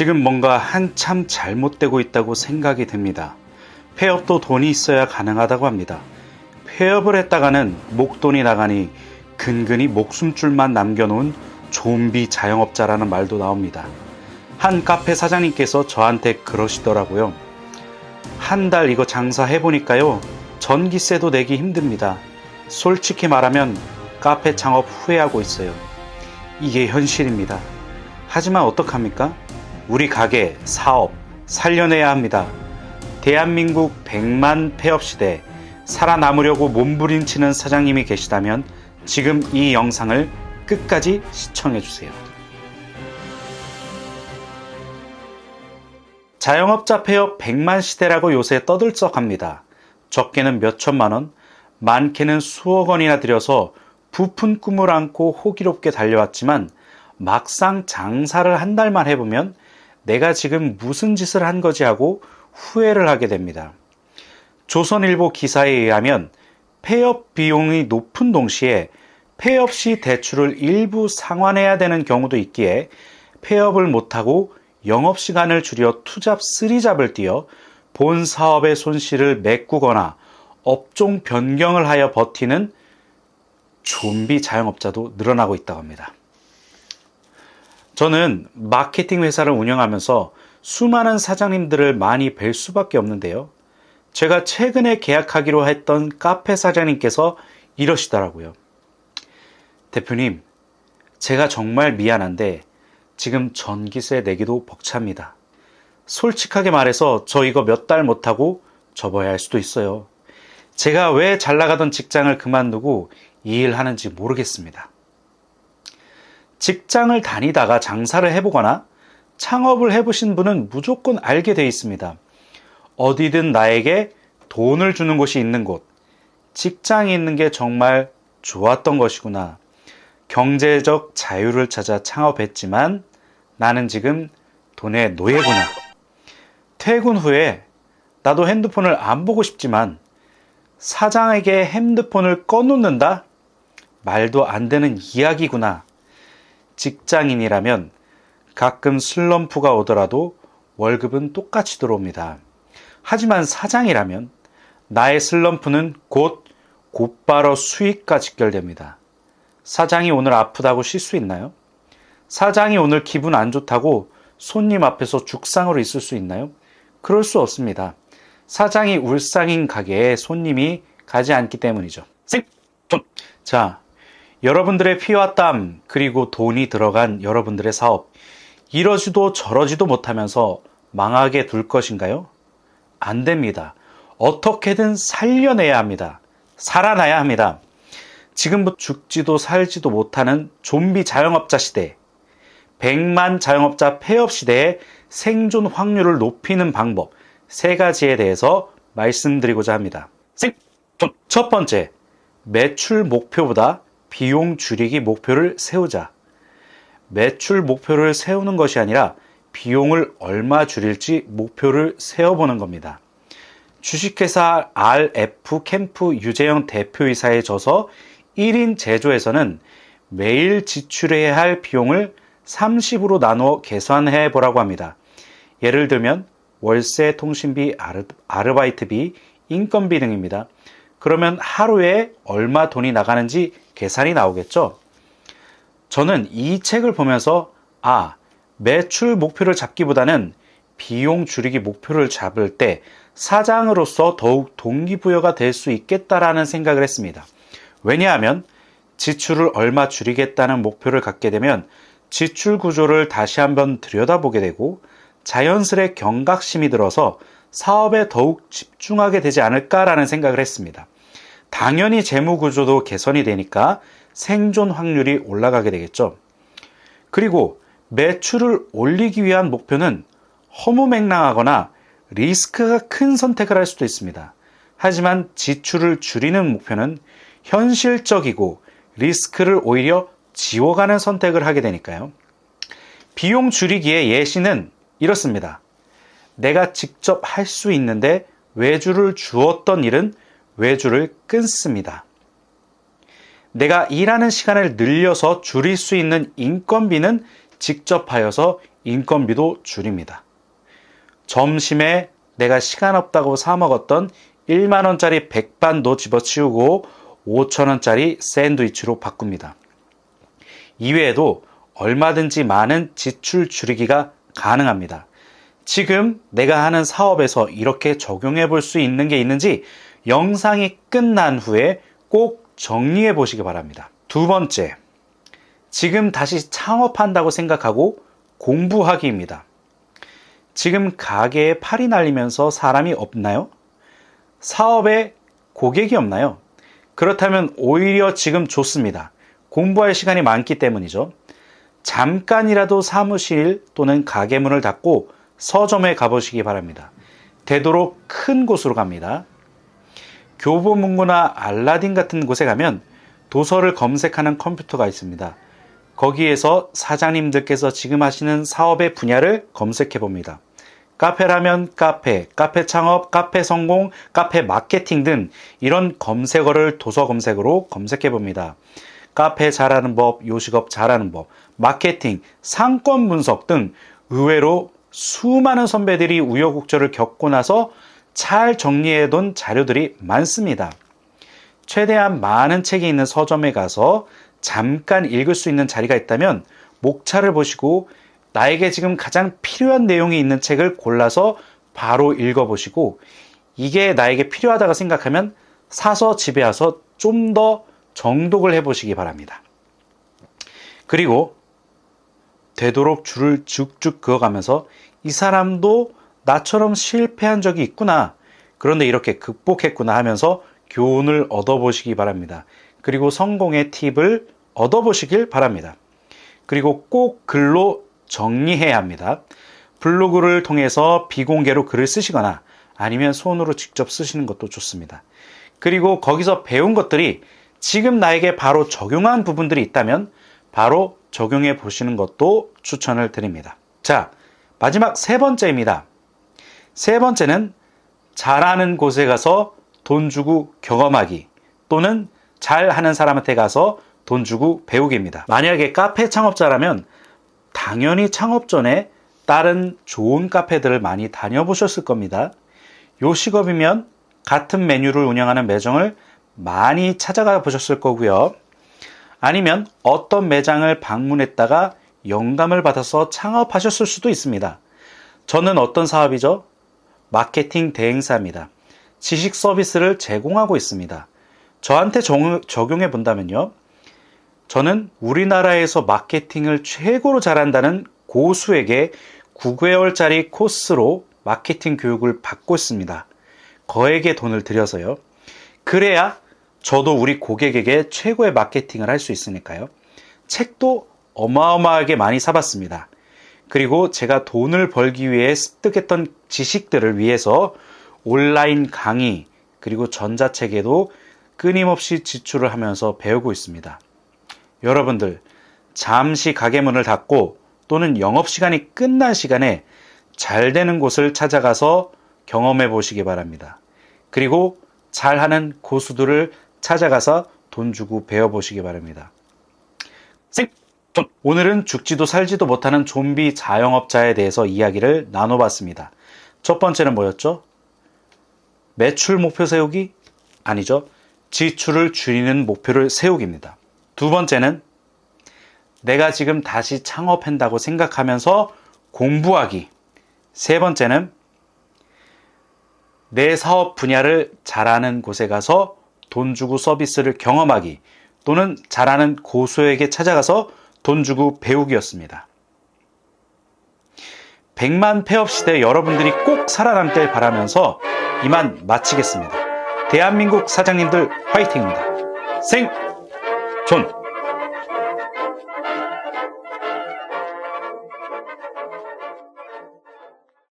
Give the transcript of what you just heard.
지금 뭔가 한참 잘못되고 있다고 생각이 듭니다. 폐업도 돈이 있어야 가능하다고 합니다. 폐업을 했다가는 목돈이 나가니 근근히 목숨줄만 남겨놓은 좀비 자영업자라는 말도 나옵니다. 한 카페 사장님께서 저한테 그러시더라고요. 한 달 이거 장사해보니까요. 전기세도 내기 힘듭니다. 솔직히 말하면 카페 창업 후회하고 있어요. 이게 현실입니다. 하지만 어떡합니까? 우리 가게, 사업, 살려내야 합니다. 대한민국 100만 폐업 시대 살아남으려고 몸부림치는 사장님이 계시다면 지금 이 영상을 끝까지 시청해 주세요. 자영업자 폐업 100만 시대라고 요새 떠들썩합니다. 적게는 몇 천만 원, 많게는 수억 원이나 들여서 부푼 꿈을 안고 호기롭게 달려왔지만 막상 장사를 한 달만 해보면 내가 지금 무슨 짓을 한 거지 하고 후회를 하게 됩니다. 조선일보 기사에 의하면 폐업 비용이 높은 동시에 폐업 시 대출을 일부 상환해야 되는 경우도 있기에 폐업을 못하고 영업시간을 줄여 투잡 쓰리잡을 띄어 본 사업의 손실을 메꾸거나 업종 변경을 하여 버티는 좀비 자영업자도 늘어나고 있다고 합니다. 저는 마케팅 회사를 운영하면서 수많은 사장님들을 많이 뵐 수밖에 없는데요. 제가 최근에 계약하기로 했던 카페 사장님께서 이러시더라고요. 대표님, 제가 정말 미안한데 지금 전기세 내기도 벅찹니다. 솔직하게 말해서 저 이거 몇 달 못하고 접어야 할 수도 있어요. 제가 왜 잘 나가던 직장을 그만두고 이 일 하는지 모르겠습니다. 직장을 다니다가 장사를 해보거나 창업을 해보신 분은 무조건 알게 돼 있습니다. 어디든 나에게 돈을 주는 곳이 있는 곳, 직장이 있는 게 정말 좋았던 것이구나. 경제적 자유를 찾아 창업했지만 나는 지금 돈의 노예구나. 퇴근 후에 나도 핸드폰을 안 보고 싶지만 사장에게 핸드폰을 꺼놓는다? 말도 안 되는 이야기구나. 직장인이라면 가끔 슬럼프가 오더라도 월급은 똑같이 들어옵니다. 하지만 사장이라면 나의 슬럼프는 곧 곧바로 수익과 직결됩니다. 사장이 오늘 아프다고 쉴 수 있나요? 사장이 오늘 기분 안 좋다고 손님 앞에서 죽상으로 있을 수 있나요? 그럴 수 없습니다. 사장이 울상인 가게에 손님이 가지 않기 때문이죠. 자, 여러분들의 피와 땀, 그리고 돈이 들어간 여러분들의 사업, 이러지도 저러지도 못하면서 망하게 둘 것인가요? 안 됩니다. 어떻게든 살려내야 합니다. 살아나야 합니다. 지금부터 죽지도 살지도 못하는 좀비 자영업자 시대, 100만 자영업자 폐업 시대의 생존 확률을 높이는 방법 세 가지에 대해서 말씀드리고자 합니다. 첫 번째, 매출 목표보다 비용 줄이기 목표를 세우자. 매출 목표를 세우는 것이 아니라 비용을 얼마 줄일지 목표를 세워보는 겁니다. 주식회사 RF 캠프 유재영 대표이사에 져서 1인 제조에서는 매일 지출해야 할 비용을 30으로 나누어 계산해 보라고 합니다. 예를 들면 월세, 통신비, 아르, 아르바이트비, 인건비 등입니다. 그러면 하루에 얼마 돈이 나가는지 계산이 나오겠죠? 저는 이 책을 보면서 아, 매출 목표를 잡기보다는 비용 줄이기 목표를 잡을 때 사장으로서 더욱 동기부여가 될 수 있겠다라는 생각을 했습니다. 왜냐하면 지출을 얼마 줄이겠다는 목표를 갖게 되면 지출 구조를 다시 한번 들여다보게 되고 자연스레 경각심이 들어서 사업에 더욱 집중하게 되지 않을까라는 생각을 했습니다. 당연히 재무 구조도 개선이 되니까 생존 확률이 올라가게 되겠죠. 그리고 매출을 올리기 위한 목표는 허무맹랑하거나 리스크가 큰 선택을 할 수도 있습니다. 하지만 지출을 줄이는 목표는 현실적이고 리스크를 오히려 지워가는 선택을 하게 되니까요. 비용 줄이기의 예시는 이렇습니다. 내가 직접 할 수 있는데 외주를 주었던 일은 외주를 끊습니다. 내가 일하는 시간을 늘려서 줄일 수 있는 인건비는 직접 하여서 인건비도 줄입니다. 점심에 내가 시간 없다고 사 먹었던 1만 원짜리 백반도 집어치우고 5천 원짜리 샌드위치로 바꿉니다. 이외에도 얼마든지 많은 지출 줄이기가 가능합니다. 지금 내가 하는 사업에서 이렇게 적용해 볼 수 있는 게 있는지 영상이 끝난 후에 꼭 정리해 보시기 바랍니다. 두 번째, 지금 다시 창업한다고 생각하고 공부하기입니다. 지금 가게에 팔이 날리면서 사람이 없나요? 사업에 고객이 없나요? 그렇다면 오히려 지금 좋습니다. 공부할 시간이 많기 때문이죠. 잠깐이라도 사무실 또는 가게 문을 닫고 서점에 가보시기 바랍니다. 되도록 큰 곳으로 갑니다. 교보문고나 알라딘 같은 곳에 가면 도서를 검색하는 컴퓨터가 있습니다. 거기에서 사장님들께서 지금 하시는 사업의 분야를 검색해 봅니다. 카페라면 카페, 카페 창업, 카페 성공, 카페 마케팅 등 이런 검색어를 도서 검색으로 검색해 봅니다. 카페 잘하는 법, 요식업 잘하는 법, 마케팅, 상권 분석 등 의외로 수많은 선배들이 우여곡절을 겪고 나서 잘 정리해둔 자료들이 많습니다. 최대한 많은 책이 있는 서점에 가서 잠깐 읽을 수 있는 자리가 있다면 목차를 보시고 나에게 지금 가장 필요한 내용이 있는 책을 골라서 바로 읽어보시고 이게 나에게 필요하다고 생각하면 사서 집에 와서 좀 더 정독을 해보시기 바랍니다. 그리고 되도록 줄을 쭉쭉 그어가면서 이 사람도 나처럼 실패한 적이 있구나. 그런데 이렇게 극복했구나 하면서 교훈을 얻어보시기 바랍니다. 그리고 성공의 팁을 얻어보시길 바랍니다. 그리고 꼭 글로 정리해야 합니다. 블로그를 통해서 비공개로 글을 쓰시거나 아니면 손으로 직접 쓰시는 것도 좋습니다. 그리고 거기서 배운 것들이 지금 나에게 바로 적용한 부분들이 있다면 바로 적용해 보시는 것도 추천을 드립니다. 자, 마지막 세 번째입니다. 세 번째는 잘하는 곳에 가서 돈 주고 경험하기 또는 잘하는 사람한테 가서 돈 주고 배우기입니다. 만약에 카페 창업자라면 당연히 창업 전에 다른 좋은 카페들을 많이 다녀보셨을 겁니다. 요식업이면 같은 메뉴를 운영하는 매장을 많이 찾아가 보셨을 거고요. 아니면 어떤 매장을 방문했다가 영감을 받아서 창업하셨을 수도 있습니다. 저는 어떤 사업이죠? 마케팅 대행사입니다. 지식 서비스를 제공하고 있습니다. 저한테 적용해 본다면요. 저는 우리나라에서 마케팅을 최고로 잘한다는 고수에게 9개월짜리 코스로 마케팅 교육을 받고 있습니다. 거에게 돈을 들여서요. 그래야 저도 우리 고객에게 최고의 마케팅을 할 수 있으니까요. 책도 어마어마하게 많이 사봤습니다. 그리고 제가 돈을 벌기 위해 습득했던 지식들을 위해서 온라인 강의, 그리고 전자책에도 끊임없이 지출을 하면서 배우고 있습니다. 여러분들, 잠시 가게 문을 닫고 또는 영업시간이 끝난 시간에 잘 되는 곳을 찾아가서 경험해 보시기 바랍니다. 그리고 잘 하는 고수들을 찾아가서 돈 주고 배워 보시기 바랍니다. 생! 오늘은 죽지도 살지도 못하는 좀비 자영업자에 대해서 이야기를 나눠봤습니다. 첫 번째는 뭐였죠? 매출 목표 세우기? 아니죠. 지출을 줄이는 목표를 세우기입니다. 두 번째는 내가 지금 다시 창업한다고 생각하면서 공부하기. 세 번째는 내 사업 분야를 잘하는 곳에 가서 돈 주고 서비스를 경험하기 또는 잘하는 고수에게 찾아가서 돈 주고 배우기였습니다. 100만 폐업 시대 여러분들이 꼭 살아남길 바라면서 이만 마치겠습니다. 대한민국 사장님들 화이팅입니다. 생 존!